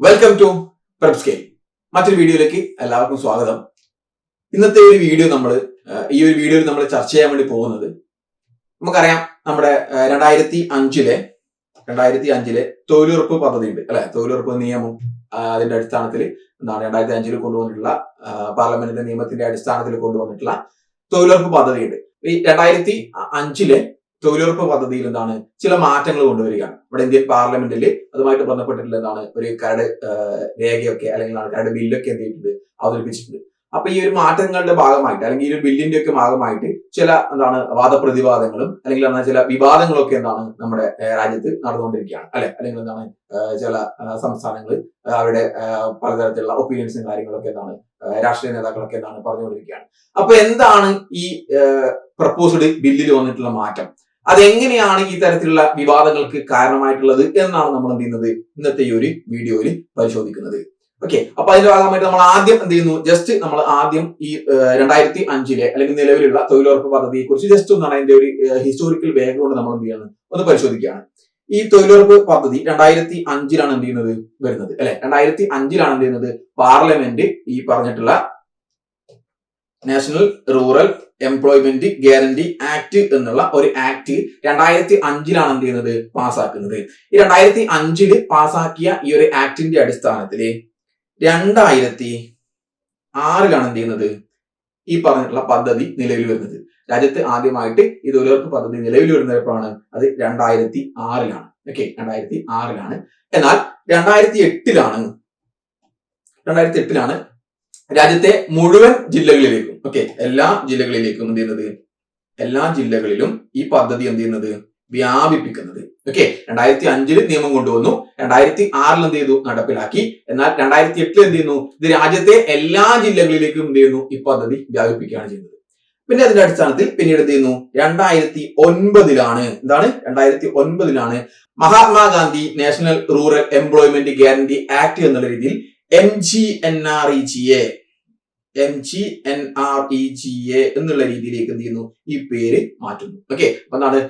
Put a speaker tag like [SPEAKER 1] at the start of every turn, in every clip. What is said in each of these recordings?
[SPEAKER 1] Welcome to prep scale മറ്റൊരു വീഡിയോയിലേക്ക് എല്ലാവർക്കും സ്വാഗതം. ഇന്നത്തെ ഒരു വീഡിയോ നമ്മൾ ഈ ഒരു വീഡിയോയിൽ നമ്മൾ ചർച്ച ചെയ്യാൻ വേണ്ടി പോകുന്നത് നമുക്കറിയാം നമ്മുടെ രണ്ടായിരത്തി അഞ്ചിലെ രണ്ടായിരത്തി അഞ്ചിലെ തൊഴിലുറപ്പ് പദ്ധതി ഉണ്ട് അല്ലെ? തൊഴിലുറപ്പ് നിയമം അതിന്റെ അടിസ്ഥാനത്തിൽ എന്താണ് രണ്ടായിരത്തി അഞ്ചിൽ കൊണ്ടുവന്നിട്ടുള്ള പാർലമെന്റിന്റെ നിയമത്തിന്റെ അടിസ്ഥാനത്തിൽ കൊണ്ടുവന്നിട്ടുള്ള തൊഴിലുറപ്പ് പദ്ധതി ഉണ്ട് ഈ രണ്ടായിരത്തി അഞ്ചിലെ തൊഴിലുറപ്പ് പദ്ധതിയിൽ എന്താണ് ചില മാറ്റങ്ങൾ കൊണ്ടുവരികയാണ്. ഇവിടെ ഇന്ത്യൻ പാർലമെന്റിൽ അതുമായിട്ട് ബന്ധപ്പെട്ടിട്ടുള്ള എന്താണ് ഒരു കരട് രേഖയൊക്കെ അല്ലെങ്കിൽ കരട് ബില്ലൊക്കെ എന്ത് ചെയ്തിട്ടുണ്ട് അവതരിപ്പിച്ചിട്ടുണ്ട്. അപ്പൊ ഈ ഒരു മാറ്റങ്ങളുടെ ഭാഗമായിട്ട് അല്ലെങ്കിൽ ഈ ഒരു ബില്ലിന്റെ ഒക്കെ ഭാഗമായിട്ട് ചില എന്താണ് വാദപ്രതിവാദങ്ങളും അല്ലെങ്കിൽ എന്താണ് ചില വിവാദങ്ങളൊക്കെ എന്താണ് നമ്മുടെ രാജ്യത്ത് നടന്നുകൊണ്ടിരിക്കുകയാണ്. അല്ലെ? അല്ലെങ്കിൽ എന്താണ് ചില സംസ്ഥാനങ്ങൾ അവരുടെ പലതരത്തിലുള്ള ഒപ്പീനിയൻസും കാര്യങ്ങളൊക്കെ എന്താണ് രാഷ്ട്രീയ നേതാക്കളൊക്കെ എന്താണ് പറഞ്ഞുകൊണ്ടിരിക്കുകയാണ്. അപ്പൊ എന്താണ് ഈ പ്രപ്പോസ്ഡ് ബില്ലിൽ വന്നിട്ടുള്ള മാറ്റം? അതെങ്ങനെയാണ് ഈ തരത്തിലുള്ള വിവാദങ്ങൾക്ക് കാരണമായിട്ടുള്ളത് എന്നാണ് നമ്മൾ എന്ത് ചെയ്യുന്നത്? ഇന്നത്തെ ഈ ഒരു വീഡിയോയിൽ പരിശോധിക്കുന്നത്. ഓക്കെ അപ്പൊ അതിന്റെ ഭാഗമായിട്ട് നമ്മൾ ആദ്യം എന്ത് ചെയ്യുന്നു? ജസ്റ്റ് നമ്മൾ ആദ്യം ഈ രണ്ടായിരത്തി അഞ്ചിലെ അല്ലെങ്കിൽ നിലവിലുള്ള തൊഴിലുറപ്പ് പദ്ധതിയെ കുറിച്ച് ജസ്റ്റ് ഒന്നാണ് അതിന്റെ ഒരു ഹിസ്റ്റോറിക്കൽ ബാക്ക്ഗ്രൗണ്ട് നമ്മൾ എന്ത് ചെയ്യുന്നത് ഒന്ന് പരിശോധിക്കുകയാണ്. ഈ തൊഴിലുറപ്പ് പദ്ധതി രണ്ടായിരത്തി അഞ്ചിലാണ് എന്ത് ചെയ്യുന്നത്? വരുന്നത്. അല്ലെ? രണ്ടായിരത്തി അഞ്ചിലാണ് എന്ത് ചെയ്യുന്നത്? പാർലമെന്റ് ഈ പറഞ്ഞിട്ടുള്ള national rural employment guarantee act എന്നുള്ള ഒരു ആക്ട് രണ്ടായിരത്തി അഞ്ചിലാണ് എന്ത് ചെയ്യുന്നത്? പാസ്സാക്കുന്നത് ഈ രണ്ടായിരത്തി അഞ്ചിൽ പാസ്സാക്കിയ ഈ ഒരു ആക്ടിന്റെ അടിസ്ഥാനത്തിൽ രണ്ടായിരത്തി ആറിലാണ് എന്ത് ചെയ്യുന്നത്? ഈ പറഞ്ഞിട്ടുള്ള പദ്ധതി നിലവിൽ വരുന്നത്. രാജ്യത്ത് ആദ്യമായിട്ട് ഈ തൊഴിലുറപ്പ് പദ്ധതി നിലവിൽ വരുന്നപ്പോഴാണ് അത് രണ്ടായിരത്തി ആറിലാണ് ഓക്കെ രണ്ടായിരത്തി ആറിലാണ് എന്നാൽ രണ്ടായിരത്തി എട്ടിലാണ് രണ്ടായിരത്തി എട്ടിലാണ് രാജ്യത്തെ മുഴുവൻ ജില്ലകളിലേക്കും ഓക്കെ എല്ലാ ജില്ലകളിലേക്കും എന്ത് ചെയ്യുന്നത്? എല്ലാ ജില്ലകളിലും ഈ പദ്ധതി എന്ത് ചെയ്യുന്നത്? വ്യാപിപ്പിക്കുന്നത്. ഓക്കെ രണ്ടായിരത്തി അഞ്ചിൽ നിയമം കൊണ്ടുവന്നു. രണ്ടായിരത്തി ആറിൽ എന്ത് ചെയ്തു? നടപ്പിലാക്കി. എന്നാൽ രണ്ടായിരത്തി എട്ടിൽ എന്ത് ചെയ്യുന്നു? ഇത് രാജ്യത്തെ എല്ലാ ജില്ലകളിലേക്കും എന്ത് ചെയ്യുന്നു? ഈ പദ്ധതി വ്യാപിപ്പിക്കുകയാണ് ചെയ്യുന്നത്. പിന്നെ അതിന്റെ അടിസ്ഥാനത്തിൽ പിന്നീട് എന്ത് ചെയ്യുന്നു? രണ്ടായിരത്തി ഒൻപതിലാണ് എന്താണ്? രണ്ടായിരത്തി ഒൻപതിലാണ് Mahatma Gandhi national rural employment guarantee act എന്നുള്ള രീതിയിൽ M G N R E G A M G N R E G A എന്നുള്ള രീതിയിലേക്ക് എന്ത് ചെയ്യുന്നു? ഈ പേര് മാറ്റുന്നു. ഓക്കെ അപ്പൊ എന്താണ്?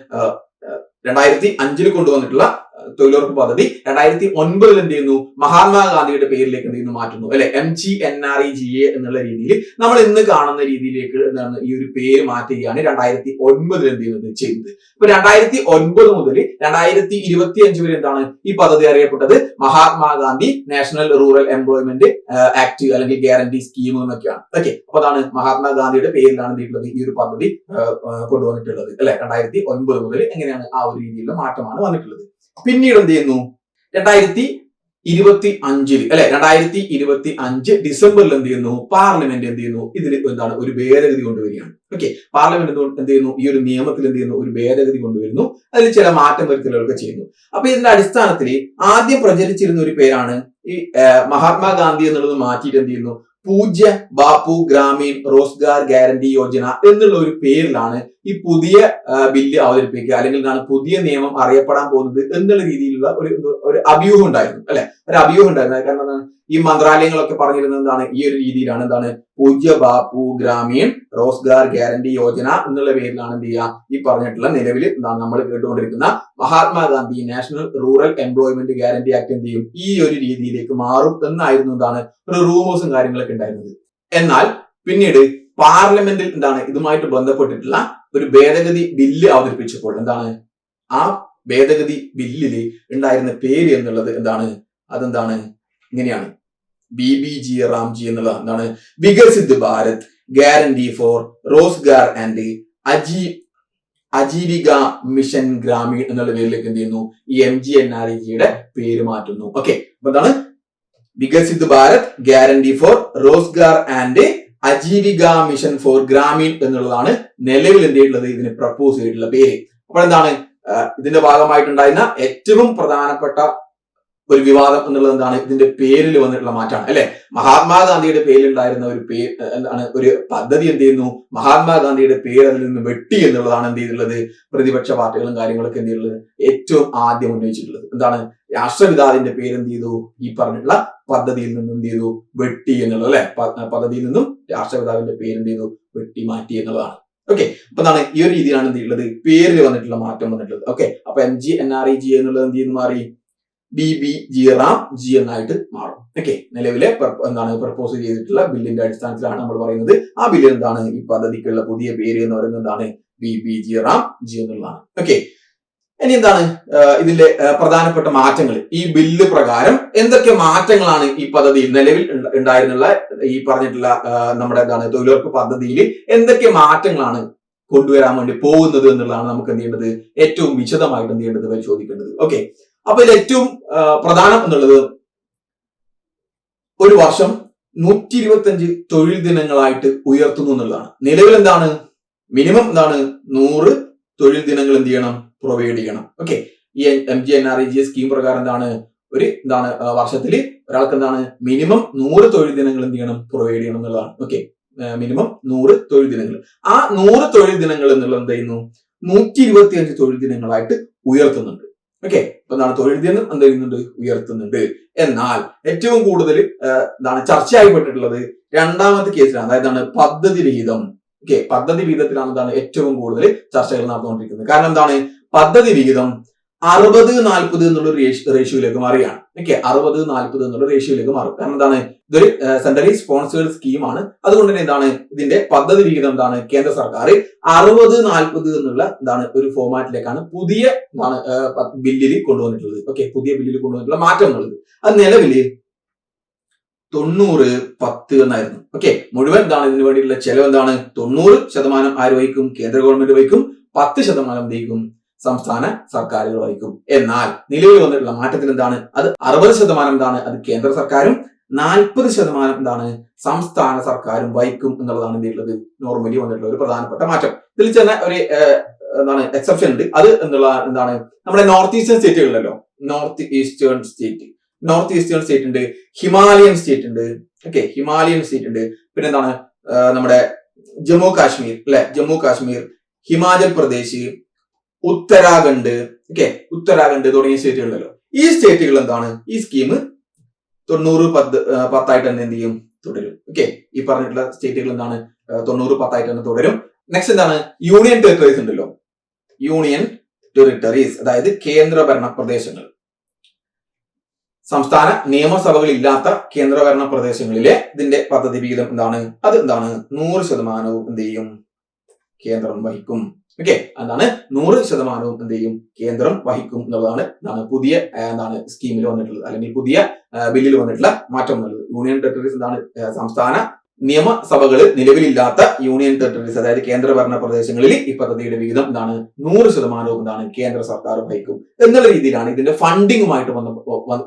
[SPEAKER 1] രണ്ടായിരത്തി അഞ്ചിൽ കൊണ്ടുവന്നിട്ടുള്ള തൊഴിലുറപ്പ് പദ്ധതി രണ്ടായിരത്തി ഒൻപതിൽ എന്ത് ചെയ്യുന്നു? മഹാത്മാഗാന്ധിയുടെ പേരിലേക്ക് എന്ത് ചെയ്യുന്നു? മാറ്റുന്നു. അല്ലെ? M G N R E G A എന്നുള്ള രീതിയിൽ നമ്മൾ ഇന്ന് കാണുന്ന രീതിയിലേക്ക് എന്താണ് ഈ ഒരു പേര് മാറ്റുകയാണ് രണ്ടായിരത്തി ഒൻപതിൽ എന്ത് ചെയ്യുന്നത്? ചെയ്തത്. ഇപ്പൊ രണ്ടായിരത്തി ഒൻപത് മുതൽ രണ്ടായിരത്തി ഇരുപത്തി അഞ്ച് വരെ എന്താണ് ഈ പദ്ധതി അറിയപ്പെട്ടത്? Mahatma Gandhi national rural employment act അല്ലെങ്കിൽ ഗ്യാരണ്ടി സ്കീം എന്നൊക്കെയാണ്. ഓക്കെ അപ്പൊ അതാണ് മഹാത്മാഗാന്ധിയുടെ പേരിലാണ് എന്തിട്ടുള്ളത് ഈ ഒരു പദ്ധതി കൊണ്ടുവന്നിട്ടുള്ളത്. അല്ലെ? രണ്ടായിരത്തി ഒൻപത് മുതൽ എങ്ങനെയാണ് ആ ഒരു രീതിയിലുള്ള മാറ്റമാണ് വന്നിട്ടുള്ളത്. പിന്നീട് എന്ത് ചെയ്യുന്നു? രണ്ടായിരത്തി ഇരുപത്തി അഞ്ചിൽ അല്ലെ? രണ്ടായിരത്തി ഇരുപത്തി അഞ്ച് ഡിസംബറിൽ എന്ത് ചെയ്യുന്നു? പാർലമെന്റ് എന്ത് ചെയ്യുന്നു? ഇതിൽ എന്താണ്? ഒരു ഭേദഗതി കൊണ്ടുവരികയാണ്. ഓക്കെ. പാർലമെന്റ് എന്ത് ചെയ്യുന്നു? ഈ ഒരു നിയമത്തിൽ എന്ത് ചെയ്യുന്നു? ഒരു ഭേദഗതി കൊണ്ടുവരുന്നു. അതിൽ ചില മാറ്റം വരുത്തലുകളൊക്കെ ചെയ്യുന്നു. അപ്പൊ ഇതിന്റെ അടിസ്ഥാനത്തിൽ ആദ്യം പ്രചരിച്ചിരുന്ന ഒരു പേരാണ് ഈ മഹാത്മാഗാന്ധി എന്നുള്ളത് മാറ്റിയിട്ട് എന്ത് ചെയ്യുന്നു? പൂജ്യ ബാപ്പു ഗ്രാമീൺ റോസ്ഗാർ ഗ്യാരണ്ടി യോജന എന്നുള്ള ഒരു പേരിലാണ് ഈ പുതിയ ബില്ല് അവതരിപ്പിക്കുക അല്ലെങ്കിൽ എന്താണ് പുതിയ നിയമം അറിയപ്പെടാൻ പോകുന്നത് എന്നുള്ള രീതിയിലുള്ള ഒരു ഒരു അഭ്യൂഹം ഉണ്ടായിരുന്നു അല്ലെ? ഒരു അഭ്യൂഹം ഉണ്ടായിരുന്നു. കാരണം എന്താണ്? ഈ മന്ത്രാലയങ്ങളൊക്കെ പറഞ്ഞിരുന്നത് എന്താണ്? ഈ ഒരു രീതിയിലാണ് എന്താണ്? പൂജ്യ ബാപ്പു ഗ്രാമീൺ റോസ്ഗാർ ഗ്യാരണ്ടി യോജന എന്നുള്ള പേരിലാണ് എന്ത് ചെയ്യുക? ഈ പറഞ്ഞിട്ടുള്ള നിലവിൽ എന്താണ് നമ്മൾ കേട്ടുകൊണ്ടിരിക്കുന്ന Mahatma Gandhi national rural employment guarantee act എന്ത് ചെയ്യും? ഈ ഒരു രീതിയിലേക്ക് മാറും എന്നായിരുന്നു എന്താണ്? ഒരു റൂമേഴ്സും കാര്യങ്ങളൊക്കെ ഉണ്ടായിരുന്നത്. എന്നാൽ പിന്നീട് പാർലമെന്റിൽ എന്താണ്? ഇതുമായിട്ട് ബന്ധപ്പെട്ടിട്ടുള്ള ഒരു ഭേദഗതി ബില്ല് അവതരിപ്പിച്ചപ്പോൾ എന്താണ്? ആ ഭേദഗതി ബില്ലിൽ ഉണ്ടായിരുന്ന പേര് എന്നുള്ളത് എന്താണ്? അതെന്താണ്? ഇങ്ങനെയാണ്. ബി ബി ജി റാംജി എന്നുള്ള എന്താണ്? Viksit Bharat guarantee for Rozgar and Aji Ajeevika mission Gramin എന്നുള്ള പേരിലേക്ക് എന്ത് ചെയ്യുന്നു? ഈ M G N R E ജിയുടെ പേര് മാറ്റുന്നു. ഓക്കെ അപ്പൊ എന്താണ്? Viksit Bharat guarantee for Rozgar and Ajeevika mission for Gramin എന്നുള്ളതാണ് നിലവിൽ എന്ത് ചെയ്തിട്ടുള്ളത് ഇതിന് പ്രപ്പോസ് ചെയ്തിട്ടുള്ള പേര്. അപ്പോൾ എന്താണ് ഇതിന്റെ ഭാഗമായിട്ടുണ്ടായിരുന്ന ഏറ്റവും പ്രധാനപ്പെട്ട ഒരു വിവാദം എന്നുള്ളത് എന്താണ്? ഇതിന്റെ പേരിൽ വന്നിട്ടുള്ള മാറ്റമാണ് അല്ലെ? മഹാത്മാഗാന്ധിയുടെ പേരിലുണ്ടായിരുന്ന ഒരു പേ എന്താണ്? ഒരു പദ്ധതി എന്ത് ചെയ്യുന്നു? മഹാത്മാഗാന്ധിയുടെ പേര് അതിൽ നിന്ന് വെട്ടി എന്നുള്ളതാണ് എന്ത് ചെയ്തിട്ടുള്ളത്? പ്രതിപക്ഷ പാർട്ടികളും കാര്യങ്ങളൊക്കെ എന്ത് ചെയ്തിട്ടുള്ളത്? ഏറ്റവും ആദ്യം ഉന്നയിച്ചിട്ടുള്ളത്. എന്താണ്? രാഷ്ട്രപിതാവിന്റെ പേര് എന്ത് ചെയ്തു? ഈ പറഞ്ഞിട്ടുള്ള പദ്ധതിയിൽ നിന്നും എന്ത് ചെയ്തു? വെട്ടി എന്നുള്ളത് അല്ലെ? പദ്ധതിയിൽ നിന്നും രാഷ്ട്രപിതാവിന്റെ പേര് എന്ത് ചെയ്തു? വെട്ടി മാറ്റി എന്നുള്ളതാണ്. ഓക്കെ. അപ്പൊ എന്താണ്? ഈ ഒരു രീതിയിലാണ് എന്ത് ചെയ്യുന്നത് പേരിൽ വന്നിട്ടുള്ള മാറ്റം വന്നിട്ടുള്ളത്. ഓക്കെ. അപ്പൊ M G N R E G എന്നുള്ളത് എന്ത് ചെയ്യുന്നു? മാറി. B B G RAM G എന്നായിട്ട് മാറും. ഓക്കെ നിലവിലെ എന്താണ് പ്രപ്പോസ് ചെയ്തിട്ടുള്ള ബില്ലിന്റെ അടിസ്ഥാനത്തിലാണ് നമ്മൾ പറയുന്നത്. ആ ബില്ലിൽ എന്താണ്? ഈ പദ്ധതിക്കുള്ള പുതിയ പേര് എന്ന് പറയുന്നത് എന്താണ്? B B G RAM G എന്നുള്ളതാണ്. ഓക്കെ ഇനി എന്താണ്? ഇതിന്റെ പ്രധാനപ്പെട്ട മാറ്റങ്ങൾ. ഈ ബില്ല് പ്രകാരം എന്തൊക്കെ മാറ്റങ്ങളാണ് ഈ പദ്ധതി നിലവിൽ ഉണ്ട- ഉണ്ടായിരുന്നുള്ള ഈ പറഞ്ഞിട്ടുള്ള നമ്മുടെ എന്താണ് തൊഴിലുറപ്പ് പദ്ധതിയിൽ എന്തൊക്കെ മാറ്റങ്ങളാണ് കൊണ്ടുവരാൻ വേണ്ടി പോകുന്നത് എന്നുള്ളതാണ് നമുക്ക് എന്ത് ചെയ്യേണ്ടത്? ഏറ്റവും വിശദമായിട്ട് എന്ത് ചെയ്യേണ്ടത് പരിശോധിക്കേണ്ടത്. ഓക്കെ അപ്പൊ ഇതിൽ ഏറ്റവും പ്രധാനം എന്നുള്ളത് ഒരു വർഷം നൂറ്റി ഇരുപത്തി തൊഴിൽ ദിനങ്ങളായിട്ട് ഉയർത്തുന്നു എന്നുള്ളതാണ്. നിലവിൽ എന്താണ്? മിനിമം എന്താണ്? നൂറ് തൊഴിൽ ദിനങ്ങൾ എന്ത് ചെയ്യണം? പ്രൊവൈഡ് ചെയ്യണം. ഓക്കെ. ഈ M G N R E G scheme പ്രകാരം എന്താണ്? ഒരു എന്താണ്? വർഷത്തിൽ ഒരാൾക്ക് എന്താണ്? മിനിമം നൂറ് തൊഴിൽ ദിനങ്ങൾ എന്ത് ചെയ്യണം? പ്രൊവൈഡ് ചെയ്യണം എന്നുള്ളതാണ്. ഓക്കെ. മിനിമം നൂറ് തൊഴിൽ ദിനങ്ങൾ. ആ നൂറ് തൊഴിൽ ദിനങ്ങൾ എന്നുള്ളത് എന്ത് ചെയ്യുന്നു? നൂറ്റി ഇരുപത്തി അഞ്ച് തൊഴിൽ ദിനങ്ങളായിട്ട് ഉയർത്തുന്നുണ്ട്. ഓക്കെ അപ്പൊ എന്താണ് തൊഴിൽ ദിനം എന്ത് ചെയ്യുന്നുണ്ട്? ഉയർത്തുന്നുണ്ട്. എന്നാൽ ഏറ്റവും കൂടുതൽ എന്താണ് ചർച്ചയായിപ്പെട്ടിട്ടുള്ളത് രണ്ടാമത്തെ കേസിലാണ്. അതായത് എന്താണ് പദ്ധതി വിഹിതം. ഓക്കെ പദ്ധതി വിഹിതത്തിലാണ് എന്താണ് ഏറ്റവും കൂടുതൽ ചർച്ചകൾ നടന്നുകൊണ്ടിരിക്കുന്നത്. കാരണം എന്താണ്? പദ്ധതി വിഹിതം അറുപത് നാൽപ്പത് എന്നുള്ള റേഷ്യോയിലേക്ക് മാറുകയാണ്. ഓക്കെ അറുപത് നാൽപ്പത് എന്നുള്ള റേഷ്യോയിലേക്ക് മാറും. കാരണം എന്താണ്? ഇതൊരു സെൻട്രലി സ്പോൺസേഡ് സ്കീമാണ് അതുകൊണ്ട് തന്നെ എന്താണ്? ഇതിന്റെ പദ്ധതി വിഹിതം എന്താണ്? കേന്ദ്ര സർക്കാർ അറുപത് നാൽപ്പത് എന്നുള്ള എന്താണ്? ഒരു ഫോർമാറ്റിലേക്കാണ് പുതിയ ബില്ലിൽ കൊണ്ടുവന്നിട്ടുള്ളത്. ഓക്കെ പുതിയ ബില്ലിൽ കൊണ്ടുവന്നിട്ടുള്ള മാറ്റം എന്നുള്ളത് അത് നിലവിൽ തൊണ്ണൂറ് പത്ത് എന്നായിരുന്നു. ഓക്കെ മുഴുവൻ എന്താണ് ഇതിനു വേണ്ടിയിട്ടുള്ള ചെലവ് എന്താണ്? തൊണ്ണൂറ് ശതമാനം ആര് വഹിക്കും? കേന്ദ്ര ഗവൺമെന്റ് വഹിക്കും. പത്ത് ശതമാനം വഹിക്കും സംസ്ഥാന സർക്കാരുകൾ വഹിക്കും. എന്നാൽ നിലവിൽ വന്നിട്ടുള്ള മാറ്റത്തിൽ എന്താണ്? അത് അറുപത് ശതമാനം എന്താണ്? അത് കേന്ദ്ര സർക്കാരും നാൽപ്പത് ശതമാനം എന്താണ്? സംസ്ഥാന സർക്കാരും വഹിക്കും എന്നുള്ളതാണ് ഇതിലുള്ളത് നോർമലി വന്നിട്ടുള്ള ഒരു പ്രധാനപ്പെട്ട മാറ്റം. ഇതിൽ തന്നെ ഒരു എന്താണ് എക്സെപ്ഷൻ ഉണ്ട്. അത് എന്നുള്ള എന്താണ്? നമ്മുടെ north eastern സ്റ്റേറ്റുകളിലല്ലോ north eastern state north eastern state ഉണ്ട്. ഹിമാലയൻ സ്റ്റേറ്റ് ഉണ്ട്. ഓക്കെ ഹിമാലയൻ സ്റ്റേറ്റ് ഉണ്ട്. പിന്നെ എന്താണ്? നമ്മുടെ ജമ്മു കാശ്മീർ അല്ലെ? ജമ്മു കാശ്മീർ ഹിമാചൽ പ്രദേശ് ഉത്തരാഖണ്ഡ്. ഓക്കെ ഉത്തരാഖണ്ഡ് തുടങ്ങിയ സ്റ്റേറ്റുകളിലല്ലോ ഈ സ്റ്റേറ്റുകൾ എന്താണ്? ഈ സ്കീം തൊണ്ണൂറ് പത്ത് പത്തായിട്ട് തന്നെ എന്ത് ചെയ്യും? തുടരും. ഓക്കെ ഈ പറഞ്ഞിട്ടുള്ള സ്റ്റേറ്റുകൾ എന്താണ്? തൊണ്ണൂറ് പത്തായിട്ട് തന്നെ തുടരും. നെക്സ്റ്റ് എന്താണ്? യൂണിയൻ ടെറിട്ടറീസ് ഉണ്ടല്ലോ. യൂണിയൻ ടെറിട്ടറീസ് അതായത് കേന്ദ്രഭരണ പ്രദേശങ്ങൾ. സംസ്ഥാന നിയമസഭകൾ ഇല്ലാത്ത കേന്ദ്രഭരണ പ്രദേശങ്ങളിലെ ഇതിന്റെ പദ്ധതി വിഹിതം എന്താണ്? അത് എന്താണ്? നൂറ് ശതമാനവും എന്ത് ചെയ്യും? കേന്ദ്രം വഹിക്കും. ഓക്കെ എന്താണ്? നൂറ് ശതമാനവും എന്ത് ചെയ്യും? കേന്ദ്രം വഹിക്കും എന്നുള്ളതാണ് എന്താണ് പുതിയ എന്താണ് സ്കീമിൽ വന്നിട്ടുള്ളത്. അല്ലെങ്കിൽ പുതിയ ബില്ലിൽ വന്നിട്ടുള്ള മാറ്റം എന്നുള്ളത് യൂണിയൻ ടെറിട്ടറീസ് എന്താണ്? സംസ്ഥാന നിയമസഭകൾ നിലവിലില്ലാത്ത യൂണിയൻ ടെറിട്ടറീസ് അതായത് കേന്ദ്രഭരണ പ്രദേശങ്ങളിൽ ഈ പദ്ധതിയുടെ വിഹിതം എന്താണ്? നൂറ് ശതമാനവും എന്താണ് കേന്ദ്ര സർക്കാർ വഹിക്കും എന്നുള്ള രീതിയിലാണ് ഇതിന്റെ ഫണ്ടിങ്ങുമായിട്ട്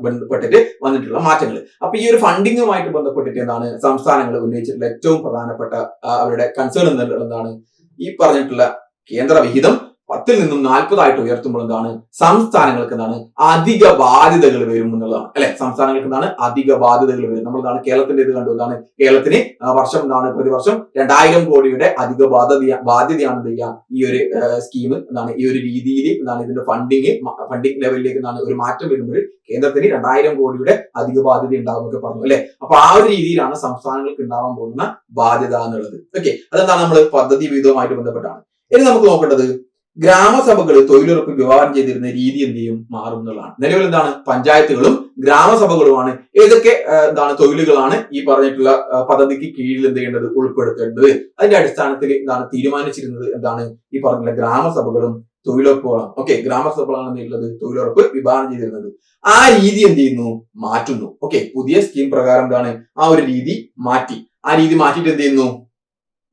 [SPEAKER 1] ബന്ധപ്പെട്ടിട്ട് വന്നിട്ടുള്ള മാറ്റങ്ങൾ അപ്പൊ ഈ ഒരു ഫണ്ടിങ്ങുമായിട്ട് ബന്ധപ്പെട്ടിട്ട് എന്താണ് സംസ്ഥാനങ്ങൾ ഉന്നയിച്ചിട്ടുള്ള ഏറ്റവും പ്രധാനപ്പെട്ട അവരുടെ കൺസേൺ എന്നുള്ളത് എന്താണ്? ഈ പറഞ്ഞിട്ടുള്ള കേന്ദ്ര വിഹിതം പത്തിൽ നിന്നും നാൽപ്പതായിട്ട് ഉയർത്തുമ്പോൾ എന്താണ്? സംസ്ഥാനങ്ങൾക്ക് എന്താണ്? അധിക ബാധ്യതകൾ വരും എന്നുള്ളതാണ്. അല്ലെ? സംസ്ഥാനങ്ങൾക്ക് എന്താണ്? അധിക ബാധ്യതകൾ വരും. നമ്മൾ എന്താണ്? കേരളത്തിന്റെ ഇത് കണ്ടു. എന്താണ്? കേരളത്തിന് വർഷം എന്താണ്? പ്രതിവർഷം രണ്ടായിരം കോടിയുടെ അധിക ബാധ്യത ബാധ്യതയാണ് എന്ത് ചെയ്യുക? ഈ ഒരു സ്കീം എന്താണ്? ഈ ഒരു രീതിയിൽ എന്താണ്? ഇതിന്റെ ഫണ്ടിങ് ഫണ്ടിങ് ലെവലിലേക്ക് എന്താണ്? ഒരു മാറ്റം വരുമ്പോൾ കേന്ദ്രത്തിന് രണ്ടായിരം കോടിയുടെ അധിക ബാധ്യത ഉണ്ടാകും എന്നൊക്കെ പറഞ്ഞു. അല്ലെ? അപ്പൊ ആ ഒരു രീതിയിലാണ് സംസ്ഥാനങ്ങൾക്ക് ഉണ്ടാവാൻ പോകുന്ന ബാധ്യത എന്നുള്ളത്. ഓക്കെ. അതെന്താണ്? നമ്മൾ പദ്ധതി വിഹിതവുമായിട്ട് ബന്ധപ്പെട്ടാണ്. ഇനി നമുക്ക് നോക്കേണ്ടത് ഗ്രാമസഭകളിൽ തൊഴിലുറപ്പ് വിവാഹം ചെയ്തിരുന്ന രീതി എന്ത് ചെയ്യും? മാറും നിലവിൽ എന്താണ്? പഞ്ചായത്തുകളും ഗ്രാമസഭകളുമാണ്. ഏതൊക്കെ എന്താണ് തൊഴിലുകളാണ് ഈ പറഞ്ഞിട്ടുള്ള പദ്ധതിക്ക് കീഴിൽ എന്ത് ചെയ്യേണ്ടത്? ഉൾപ്പെടുത്തേണ്ടത്. അതിന്റെ അടിസ്ഥാനത്തിൽ എന്താണ് തീരുമാനിച്ചിരുന്നത്? എന്താണ് ഈ പറഞ്ഞിട്ടുള്ള ഗ്രാമസഭകളും തൊഴിലുറപ്പുകളാണ് ഓക്കെ ഗ്രാമസഭകളാണ് എന്തുള്ളത് തൊഴിലുറപ്പ് വിഭാവനം ചെയ്തിരുന്നത്. ആ രീതി എന്ത് ചെയ്യുന്നു? മാറ്റുന്നു. ഓക്കെ പുതിയ സ്കീം പ്രകാരം എന്താണ്? ആ ഒരു രീതി മാറ്റി. ആ രീതി മാറ്റിയിട്ട് എന്ത് ചെയ്യുന്നു?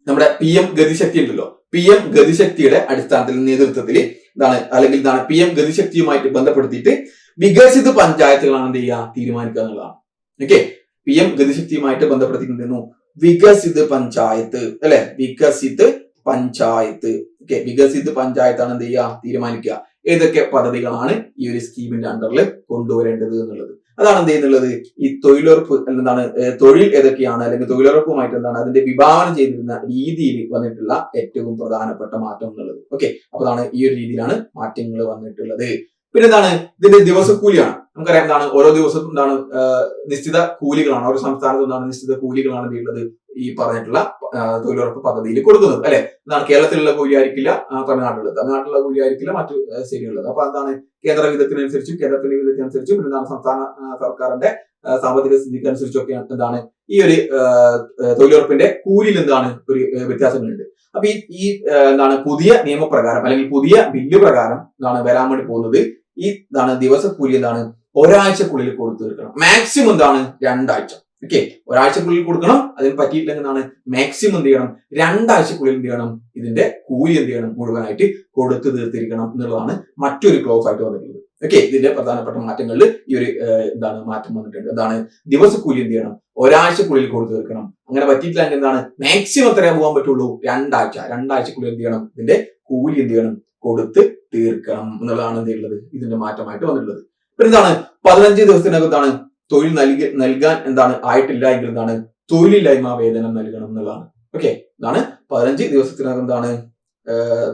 [SPEAKER 1] നമ്മുടെ പി എം ഗതിശക്തി ഉണ്ടല്ലോ. പി എം ഗതിശക്തിയുടെ അടിസ്ഥാനത്തിൽ നേതൃത്വത്തിൽ ഇതാണ് അല്ലെങ്കിൽ ഇതാണ് പി എം ഗതിശക്തിയുമായിട്ട് ബന്ധപ്പെടുത്തിയിട്ട് വികസിത പഞ്ചായത്തുകളാണ് എന്ത് ചെയ്യുക? തീരുമാനിക്കുക എന്നുള്ളതാണ്. ഓക്കെ പി എം ഗതിശക്തിയുമായിട്ട് ബന്ധപ്പെടുത്തിയിട്ട് എന്ത് വികസിത പഞ്ചായത്ത് അല്ലെ? വികസിത് പഞ്ചായത്ത്. ഓക്കെ വികസിത് പഞ്ചായത്താണ് എന്ത് ചെയ്യുക? തീരുമാനിക്കുക. ഏതൊക്കെ പദ്ധതികളാണ് ഈ ഒരു സ്കീമിന്റെ അണ്ടറിൽ കൊണ്ടുവരേണ്ടത് എന്നുള്ളത്. അതാണ് എന്ത് ചെയ്യുന്നുള്ളത്? ഈ തൊഴിലുറപ്പ് എന്താണ് തൊഴിൽ ഏതൊക്കെയാണ്? അല്ലെങ്കിൽ തൊഴിലുറപ്പുമായിട്ട് എന്താണ് അതിന്റെ വിഭാവനം ചെയ്തിരുന്ന രീതിയിൽ വന്നിട്ടുള്ള ഏറ്റവും പ്രധാനപ്പെട്ട മാറ്റം എന്നുള്ളത്. ഓക്കെ അപ്പൊ അതാണ് ഈ ഒരു രീതിയിലാണ് മാറ്റങ്ങൾ വന്നിട്ടുള്ളത്. പിന്നെ എന്താണ് ഇതിന്റെ ദിവസക്കൂലിയാണ്. നമുക്കറിയാം എന്താണ്? ഓരോ ദിവസത്തും എന്താണ് നിശ്ചിത കൂലികളാണ്. ഓരോ സംസ്ഥാനത്തും എന്താണ് നിശ്ചിത കൂലികളാണ് ചെയ്യുന്നത്? ഈ പറഞ്ഞിട്ടുള്ള തൊഴിലുറപ്പ് പദ്ധതിയിൽ കൊടുക്കുന്നത് അല്ലെ? എന്താണ് കേരളത്തിലുള്ള കൂലി ആയിരിക്കില്ല തമിഴ്നാട്ടിലുള്ളത്. തമിഴ്നാട്ടിലുള്ള കൂലി ആയിരിക്കില്ല മറ്റു ആ, സ്റ്റേറ്റുകളിലുള്ളത് അപ്പൊ എന്താണ് കേന്ദ്ര വിധത്തിനനുസരിച്ചും കേന്ദ്രത്തിന്റെ വിധത്തിനനുസരിച്ചും എന്താണ് സംസ്ഥാന സർക്കാരിന്റെ സാമ്പത്തിക സ്ഥിതിക്ക് അനുസരിച്ചൊക്കെ എന്താണ് ഈ ഒരു തൊഴിലുറപ്പിന്റെ കൂലിയിൽ എന്താണ് ഒരു വ്യത്യാസങ്ങളുണ്ട്. അപ്പൊ ഈ ഈ എന്താണ് പുതിയ നിയമപ്രകാരം അല്ലെങ്കിൽ പുതിയ ബില്ല് പ്രകാരം എന്താണ് വരാൻ വേണ്ടി പോകുന്നത്? ഈ എന്താണ് ദിവസക്കൂലി എന്താണ് ഒരാഴ്ചക്കുള്ളിൽ കൊടുത്തു തീർക്കണം. മാക്സിമം എന്താണ് രണ്ടാഴ്ച. ഓക്കെ ഒരാഴ്ചക്കുള്ളിൽ കൊടുക്കണം അതിന് പറ്റിയിട്ടില്ലെങ്കിൽ എന്താണ് മാക്സിമം എന്ത് ചെയ്യണം? രണ്ടാഴ്ചക്കുള്ളിൽ എന്ത് ചെയ്യണം? ഇതിന്റെ കൂലി എന്ത് ചെയ്യണം? മുഴുവനായിട്ട് കൊടുത്തു തീർത്തിരിക്കണം എന്നുള്ളതാണ് മറ്റൊരു ക്ലോസ് ആയിട്ട് വന്നിട്ടുള്ളത്. ഓക്കെ ഇതിന്റെ പ്രധാനപ്പെട്ട മാറ്റങ്ങളിൽ ഈ ഒരു എന്താണ് മാറ്റം വന്നിട്ടുണ്ട്. എന്താണ്? ദിവസക്കൂലി എന്ത് ചെയ്യണം? ഒരാഴ്ചക്കുള്ളിൽ കൊടുത്തു തീർക്കണം. അങ്ങനെ പറ്റിയിട്ടില്ലെങ്കിൽ എന്താണ്? മാക്സിമം എത്രയാ പോകാൻ പറ്റുള്ളൂ? രണ്ടാഴ്ച. രണ്ടാഴ്ചക്കുള്ളിൽ എന്ത് ചെയ്യണം? ഇതിന്റെ കൂലി എന്ത് ചെയ്യണം? കൊടുത്ത് തീർക്കണം എന്നുള്ളതാണ് എന്ത് ചെയ്യുന്നത് ഇതിന്റെ മാറ്റമായിട്ട് വന്നിട്ടുള്ളത്. പിന്നെ എന്താണ് പതിനഞ്ച് ദിവസത്തിനകം എന്താണ്? തൊഴിൽ നൽകി നൽകാൻ എന്താണ്? ആയിട്ടില്ല എങ്കിൽ എന്താണ്? തൊഴിലില്ലായ്മ വേതനം നൽകണം എന്നുള്ളതാണ്. ഓക്കെ ഇതാണ് പതിനഞ്ച് ദിവസത്തിനകം എന്താണ്?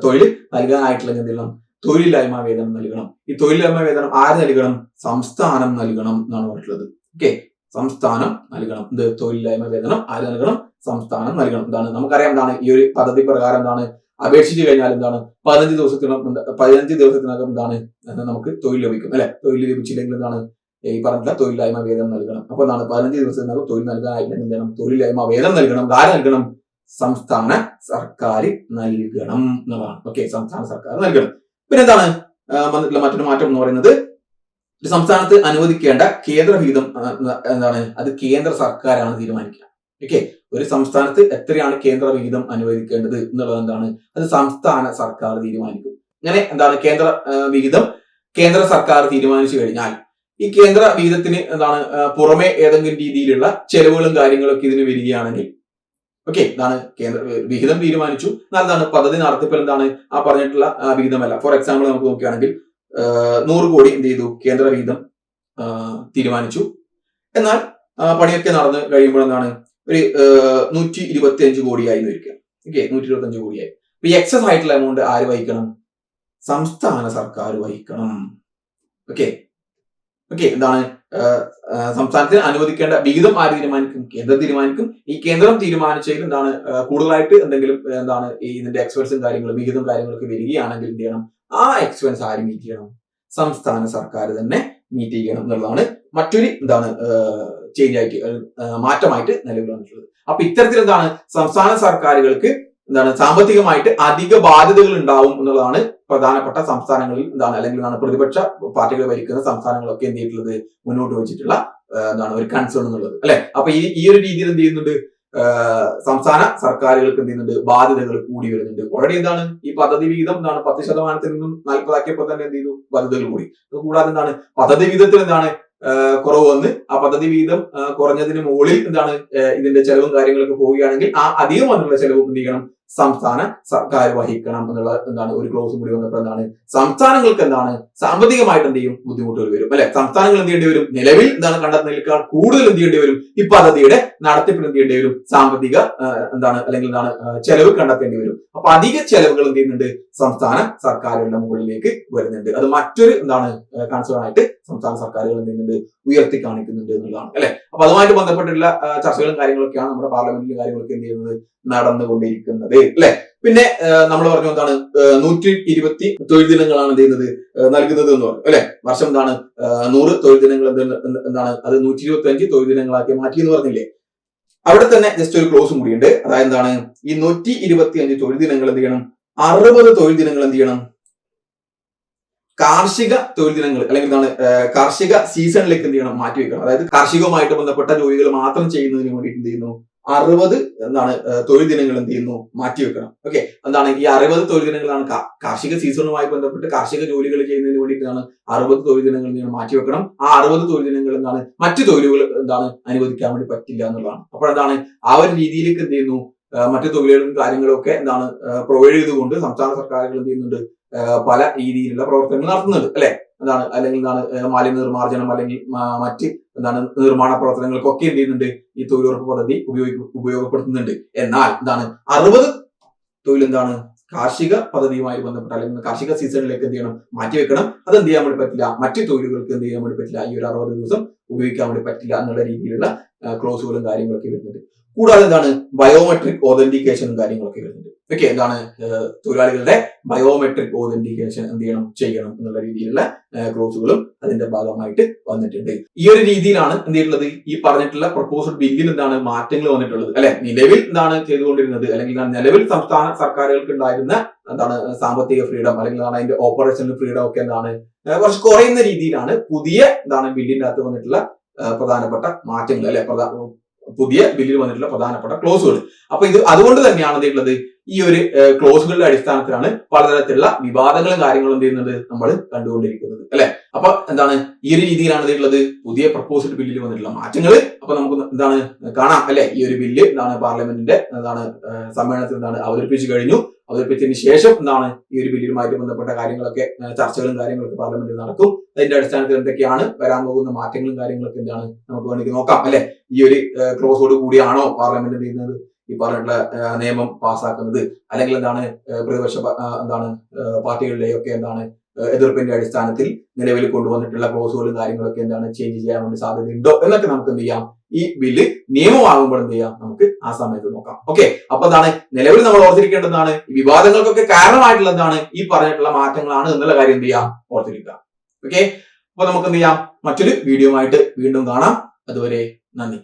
[SPEAKER 1] തൊഴിൽ നൽകാനായിട്ടുള്ള എന്ത് ചെയ്യണം? തൊഴിലില്ലായ്മ വേതനം നൽകണം. ഈ തൊഴിലില്ലായ്മ വേതനം ആര് നൽകണം? സംസ്ഥാനം നൽകണം എന്നാണ് പറഞ്ഞിട്ടുള്ളത്. ഓക്കെ സംസ്ഥാനം നൽകണം. എന്ത്? തൊഴിലില്ലായ്മ വേതനം ആര് നൽകണം? സംസ്ഥാനം നൽകണം. എന്താണ്? നമുക്കറിയാം എന്താണ്? ഈ ഒരു പദ്ധതി പ്രകാരം എന്താണ്? അപേക്ഷിച്ചു കഴിഞ്ഞാൽ എന്താണ്? പതിനഞ്ച് ദിവസത്തിനകം പതിനഞ്ച് ദിവസത്തിനകം എന്താണ്? നമുക്ക് തൊഴിൽ ലഭിക്കും. അല്ലെ? തൊഴിൽ ലഭിച്ചില്ലെങ്കിൽ എന്താണ്? ഈ പറഞ്ഞില്ല തൊഴിലില്ലായ്മ വേതനം നൽകണം. അപ്പൊ എന്താണ്? പതിനഞ്ച് ദിവസത്തിനകം തൊഴിൽ നൽകാനായിട്ട് എന്ത് ചെയ്യണം? തൊഴിലില്ലായ്മ വേതനം നൽകണം. ആര് നൽകണം? സംസ്ഥാന സർക്കാർ നൽകണം എന്നുള്ളതാണ്. ഓക്കെ സംസ്ഥാന സർക്കാർ നൽകണം. പിന്നെ എന്താണ് വന്നിട്ടുള്ള മറ്റൊരു മാറ്റം എന്ന് പറയുന്നത് ഒരു സംസ്ഥാനത്ത് അനുവദിക്കേണ്ട കേന്ദ്ര വിഹിതം എന്താണ്? അത് കേന്ദ്ര സർക്കാരാണ് തീരുമാനിക്കുക. ഓക്കെ ഒരു സംസ്ഥാനത്ത് എത്രയാണ് കേന്ദ്ര വിഹിതം അനുവദിക്കേണ്ടത് എന്നുള്ളത് എന്താണ്? അത് സംസ്ഥാന സർക്കാർ തീരുമാനിക്കും. അങ്ങനെ എന്താണ്? കേന്ദ്ര വിഹിതം കേന്ദ്ര സർക്കാർ തീരുമാനിച്ചു കഴിഞ്ഞാൽ ഈ കേന്ദ്ര വിഹിതത്തിന് എന്താണ് പുറമെ ഏതെങ്കിലും രീതിയിലുള്ള ചെലവുകളും കാര്യങ്ങളൊക്കെ ഇതിന് വരികയാണെങ്കിൽ ഓക്കെ ഇതാണ് കേന്ദ്ര വിഹിതം തീരുമാനിച്ചു. എന്നാൽ എന്താണ് പദ്ധതി നടത്തിപ്പിൽ എന്താണ് ആ പറഞ്ഞിട്ടുള്ള വിഹിതമല്ല. ഫോർ എക്സാമ്പിൾ നമുക്ക് നോക്കുകയാണെങ്കിൽ നൂറ് കോടി എന്ത് ചെയ്തു? കേന്ദ്ര വിഹിതം തീരുമാനിച്ചു. എന്നാൽ പണിയൊക്കെ നടന്ന് കഴിയുമ്പോൾ എന്താണ് ഒരു നൂറ്റി ഇരുപത്തി അഞ്ച് കോടിയായി എന്ന് വരിക. ഓക്കെ നൂറ്റി ഇരുപത്തി അഞ്ച് കോടിയായി. അപ്പൊ ഈ എക്സസ് ആയിട്ടുള്ള എമൗണ്ട് ആര് വഹിക്കണം? സംസ്ഥാന സർക്കാർ വഹിക്കണം. ഓക്കെ ഓക്കെ എന്താണ്? സംസ്ഥാനത്തിന് അനുവദിക്കേണ്ട വിഹിതം ആര് തീരുമാനിക്കും? കേന്ദ്രം തീരുമാനിക്കും. ഈ കേന്ദ്രം തീരുമാനിച്ചതിൽ എന്താണ് കൂടുതലായിട്ട് എന്തെങ്കിലും എന്താണ് ഈ ഇതിന്റെ എക്സ്പെൻസും കാര്യങ്ങളും വിഹിതം കാര്യങ്ങളൊക്കെ വരികയാണെങ്കിൽ എന്ത് ചെയ്യണം? ആ എക്സ്പെൻസ് ആര് മീറ്റ് ചെയ്യണം? സംസ്ഥാന സർക്കാർ തന്നെ മീറ്റ് ചെയ്യണം എന്നുള്ളതാണ് മറ്റൊരു എന്താണ് ചേഞ്ച് ആയിട്ട് മാറ്റമായിട്ട് നിലവിൽ വന്നിട്ടുള്ളത്. അപ്പൊ ഇത്തരത്തിൽ എന്താണ് സംസ്ഥാന സർക്കാരുകൾക്ക് എന്താണ് സാമ്പത്തികമായിട്ട് അധിക ബാധ്യതകൾ ഉണ്ടാവും എന്നുള്ളതാണ് പ്രധാനപ്പെട്ട സംസ്ഥാനങ്ങളിൽ എന്താണ് അല്ലെങ്കിൽ എന്താണ് പ്രതിപക്ഷ പാർട്ടികൾ ഭരിക്കുന്ന സംസ്ഥാനങ്ങളൊക്കെ എന്ത് ചെയ്തിട്ടുള്ളത് മുന്നോട്ട് വെച്ചിട്ടുള്ള എന്താണ് ഒരു കൺസേൺ എന്നുള്ളത്. അല്ലെ? അപ്പൊ ഈ ഈ ഒരു രീതിയിൽ എന്ത് ചെയ്യുന്നുണ്ട്? സംസ്ഥാന സർക്കാരുകൾക്ക് എന്ത് ചെയ്യുന്നുണ്ട്? ബാധ്യതകൾ കൂടി വരുന്നുണ്ട്. ഓൾറെഡി എന്താണ്? ഈ പദ്ധതി വിഹിതം എന്താണ്? പത്ത് ശതമാനത്തിൽ നിന്നും നാൽപ്പതാക്കിയപ്പോൾ തന്നെ എന്ത് ചെയ്തു? ബാധ്യതകൾ കൂടി. അത് കൂടാതെ എന്താണ്? പദ്ധതി വിഹിതത്തിൽ എന്താണ്? കുറവ് വന്ന് ആ പദ്ധതി വീതം കുറഞ്ഞതിന് മുകളിൽ എന്താണ് ഇതിന്റെ ചെലവും കാര്യങ്ങളൊക്കെ പോവുകയാണെങ്കിൽ ആ അധികം വന്നുള്ള ചെലവും എന്ത് ചെയ്യണം? സംസ്ഥാന സർക്കാർ വഹിക്കണം എന്നുള്ള എന്താണ് ഒരു ക്ലോസും കൂടി വന്നപ്പോൾ എന്താണ് സംസ്ഥാനങ്ങൾക്ക് എന്താണ് സാമ്പത്തികമായിട്ട് എന്ത് ചെയ്യും? ബുദ്ധിമുട്ടുകൾ വരും. അല്ലെ? സംസ്ഥാനങ്ങൾ എന്ത് ചെയ്യേണ്ടി വരും? നിലവിൽ എന്താണ് കണ്ടെത്തുന്നതിനേക്കാൾ കൂടുതൽ എന്ത് ചെയ്യേണ്ടി വരും? ഈ പദ്ധതിയുടെ നടത്തിപ്പിന് എന്ത് ചെയ്യേണ്ടി വരും? സാമ്പത്തിക എന്താണ് അല്ലെങ്കിൽ എന്താണ് ചെലവ് കണ്ടെത്തേണ്ടി വരും. അപ്പൊ അധിക ചെലവുകൾ എന്ത് ചെയ്യുന്നുണ്ട്? സംസ്ഥാന സർക്കാരുകളുടെ മുകളിലേക്ക് വരുന്നുണ്ട്. അത് മറ്റൊരു എന്താണ് കൺസേൺ ആയിട്ട് സംസ്ഥാന സർക്കാരുകൾ എന്ത് ചെയ്യുന്നുണ്ട്? ഉയർത്തി കാണിക്കുന്നുണ്ട് എന്നുള്ളതാണ് അല്ലെ? അപ്പൊ അതുമായിട്ട് ബന്ധപ്പെട്ടുള്ള ചർച്ചകളും കാര്യങ്ങളൊക്കെയാണ് നമ്മുടെ പാർലമെന്റിലും കാര്യങ്ങളൊക്കെ എന്ത് ചെയ്യുന്നത്? നടന്നുകൊണ്ടിരിക്കുന്നത് അല്ലെ? പിന്നെ നമ്മൾ പറഞ്ഞു എന്താണ് നൂറ്റി ഇരുപത്തി തൊഴിൽ ദിനങ്ങളാണ് എന്ത് ചെയ്യുന്നത്? നൽകുന്നത് എന്ന് പറഞ്ഞു അല്ലെ? വർഷം എന്താണ് നൂറ് തൊഴിൽ ദിനങ്ങൾ എന്ത് എന്ത് എന്താണ് അത് നൂറ്റി ഇരുപത്തി അഞ്ച് തൊഴിൽ ദിനങ്ങളാക്കി മാറ്റി എന്ന് പറഞ്ഞില്ലേ? അവിടെ തന്നെ ജസ്റ്റ് ഒരു ക്ലോസും കൂടിയുണ്ട് അതായത് എന്താണ് ഈ നൂറ്റി ഇരുപത്തി അഞ്ച് തൊഴിൽ ദിനങ്ങൾ എന്ത് ചെയ്യണം? അറുപത് തൊഴിൽ ദിനങ്ങൾ എന്ത് ചെയ്യണം? കാർഷിക തൊഴിൽ ദിനങ്ങൾ അല്ലെങ്കിൽ എന്താണ് കാർഷിക സീസണിലേക്ക് എന്ത് ചെയ്യണം മാറ്റി വെക്കണം. അതായത് കാർഷികവുമായിട്ട് ബന്ധപ്പെട്ട ജോലികൾ മാത്രം ചെയ്യുന്നതിന് വേണ്ടിയിട്ട് എന്ത് ചെയ്യുന്നു? അറുപത് എന്താണ് തൊഴിൽ ദിനങ്ങൾ എന്ത് ചെയ്യുന്നു? മാറ്റി വെക്കണം. ഓക്കെ? എന്താണ് ഈ അറുപത് തൊഴിൽ ദിനങ്ങളാണ് കാർഷിക സീസണുമായി ബന്ധപ്പെട്ട് കാർഷിക ജോലികൾ ചെയ്യുന്നതിന് വേണ്ടിയിട്ടാണ് അറുപത് തൊഴിൽ ദിനങ്ങൾ മാറ്റി വെക്കണം. ആ അറുപത് തൊഴിൽ ദിനങ്ങൾ എന്താണ് മറ്റു തൊഴിലുകൾ എന്താണ് അനുവദിക്കാൻ വേണ്ടി പറ്റില്ല എന്നുള്ളതാണ്. അപ്പോൾ എന്താണ് ആ ഒരു രീതിയിലേക്ക് എന്ത് ചെയ്യുന്നു? മറ്റു തൊഴിലുകളും കാര്യങ്ങളും ഒക്കെ എന്താണ് പ്രൊവൈഡ് ചെയ്തുകൊണ്ട് സംസ്ഥാന സർക്കാരുകൾ എന്ത് ചെയ്യുന്നുണ്ട് പല രീതിയിലുള്ള പ്രവർത്തനങ്ങൾ നടത്തുന്നുണ്ട് അല്ലെ? എന്താണ് അല്ലെങ്കിൽ എന്താണ് മാലിന്യ നിർമ്മാർജനം അല്ലെങ്കിൽ മറ്റ് എന്താണ് നിർമ്മാണ പ്രവർത്തനങ്ങൾക്കൊക്കെ എന്ത് ചെയ്യുന്നുണ്ട് ഈ തൊഴിലുറപ്പ് പദ്ധതി ഉപയോഗി ഉപയോഗപ്പെടുത്തുന്നുണ്ട്. എന്നാൽ എന്താണ് അറുപത് തൊഴിൽ എന്താണ് കാർഷിക പദ്ധതിയുമായി ബന്ധപ്പെട്ട അല്ലെങ്കിൽ കാർഷിക സീസണിലേക്ക് എന്ത് ചെയ്യണം? മാറ്റിവെക്കണം അത് എന്ത് ചെയ്യാൻ വേണ്ടി പറ്റില്ല? മറ്റു തൊഴിലുകൾക്ക് എന്ത് ചെയ്യാൻ വേണ്ടി പറ്റില്ല? ഈ ഒരു അറുപത് ദിവസം ഉപയോഗിക്കാൻ വേണ്ടി പറ്റില്ല എന്നുള്ള രീതിയിലുള്ള ക്ലോസുകളും കാര്യങ്ങളൊക്കെ വരുന്നുണ്ട്. കൂടാതെ എന്താണ്? ബയോമെട്രിക് ഓതന്റിക്കേഷനും കാര്യങ്ങളൊക്കെ വരുന്നുണ്ട്. ഓക്കെ എന്താണ് തൊഴിലാളികളുടെ ബയോമെട്രിക് ഓതന്റിക്കേഷൻ എന്ത് ചെയ്യണം ചെയ്യണം എന്നുള്ള രീതിയിലുള്ള ക്ലോസുകളും അതിന്റെ ഭാഗമായിട്ട് വന്നിട്ടുണ്ട്. ഈ ഒരു രീതിയിലാണ് എന്ത് ചെയ്തിട്ടുള്ളത്? ഈ പറഞ്ഞിട്ടുള്ള പ്രപ്പോസൽ ബില്ലിൽ എന്താണ് മാറ്റങ്ങൾ വന്നിട്ടുള്ളത്? അല്ലെ? നിലവിൽ എന്താണ് ചെയ്തുകൊണ്ടിരുന്നത്? അല്ലെങ്കിൽ നിലവിൽ സംസ്ഥാന സർക്കാരുകൾക്ക് ഉണ്ടായിരുന്ന എന്താണ് സാമ്പത്തിക ഫ്രീഡം അല്ലെങ്കിൽ അതിന്റെ ഓപ്പറേഷണൽ ഫ്രീഡം ഒക്കെ എന്താണ്? കുറച്ച് കുറയുന്ന രീതിയിലാണ് പുതിയ എന്താണ് ബില്ലിന്റെ അകത്ത് വന്നിട്ടുള്ള പ്രധാനപ്പെട്ട മാറ്റങ്ങൾ അല്ലെ? പുതിയ ബില്ലിൽ വന്നിട്ടുള്ള പ്രധാനപ്പെട്ട ക്ലോസുകൾ അപ്പൊ ഇത് അതുകൊണ്ട് തന്നെയാണ് എന്ത് ചെയ്യുന്നത് ഈ ഒരു ക്ലോസുകളുടെ അടിസ്ഥാനത്തിലാണ് പലതരത്തിലുള്ള വിവാദങ്ങളും കാര്യങ്ങളും എന്ത് ചെയ്യുന്നത് നമ്മൾ കണ്ടുകൊണ്ടിരിക്കുന്നത് അല്ലെ? അപ്പൊ എന്താണ് ഈ ഒരു രീതിയിലാണ് ഇതിലുള്ളത് പുതിയ പ്രപ്പോസൽ ബില്ലിൽ വന്നിട്ടുള്ള മാറ്റങ്ങൾ അപ്പൊ നമുക്ക് എന്താണ് കാണാം അല്ലെ? ഈ ഒരു ബില്ല് എന്താണ് പാർലമെന്റിന്റെ എന്താണ് സമ്മേളനത്തിൽ എന്താണ് അവതരിപ്പിച്ചു കഴിഞ്ഞു. അവതരിപ്പിച്ചതിന് ശേഷം എന്താണ് ഈ ഒരു ബില്ലുമായിട്ട് ബന്ധപ്പെട്ട കാര്യങ്ങളൊക്കെ ചർച്ചകളും കാര്യങ്ങളൊക്കെ പാർലമെന്റിൽ നടക്കും. അതിന്റെ അടിസ്ഥാനത്തിൽ എന്തൊക്കെയാണ് വരാൻ പോകുന്ന മാറ്റങ്ങളും കാര്യങ്ങളൊക്കെ എന്താണ് നമുക്ക് വേണമെങ്കിൽ നോക്കാം അല്ലെ? ഈ ഒരു ക്ലോസോട് കൂടിയാണോ പാർലമെന്റ് ചെയ്യുന്നത്? ഈ പറഞ്ഞിട്ടുള്ള നിയമം പാസ്സാക്കുന്നത് അല്ലെങ്കിൽ എന്താണ് പ്രതിപക്ഷ എന്താണ് പാർട്ടികളുടെയൊക്കെ എന്താണ് എതിർപ്പിന്റെ അടിസ്ഥാനത്തിൽ നിലവിൽ കൊണ്ടുവന്നിട്ടുള്ള ക്ലോസുകളും കാര്യങ്ങളൊക്കെ എന്താണ് ചേഞ്ച് ചെയ്യാൻ വേണ്ടി സാധ്യതയുണ്ടോ എന്നൊക്കെ നമുക്ക് എന്ത് ചെയ്യാം? ഈ ബില്ല് നിയമമാകുമ്പോൾ എന്ത് ചെയ്യാം? നമുക്ക് ആ സമയത്ത് നോക്കാം. ഓക്കെ അപ്പൊ എന്താണ് നിലവിൽ നമ്മൾ ഓർത്തിരിക്കേണ്ടതാണ് വിവാദങ്ങൾക്കൊക്കെ കാരണമായിട്ടുള്ള എന്താണ് ഈ പറഞ്ഞിട്ടുള്ള മാറ്റങ്ങളാണ് എന്നുള്ള കാര്യം എന്ത് ചെയ്യാം? ഓർത്തിരിക്കുക. ഓക്കെ അപ്പൊ നമുക്ക് എന്ത് ചെയ്യാം? മറ്റൊരു വീഡിയോ ആയിട്ട് വീണ്ടും കാണാം. അതുവരെ നന്ദി.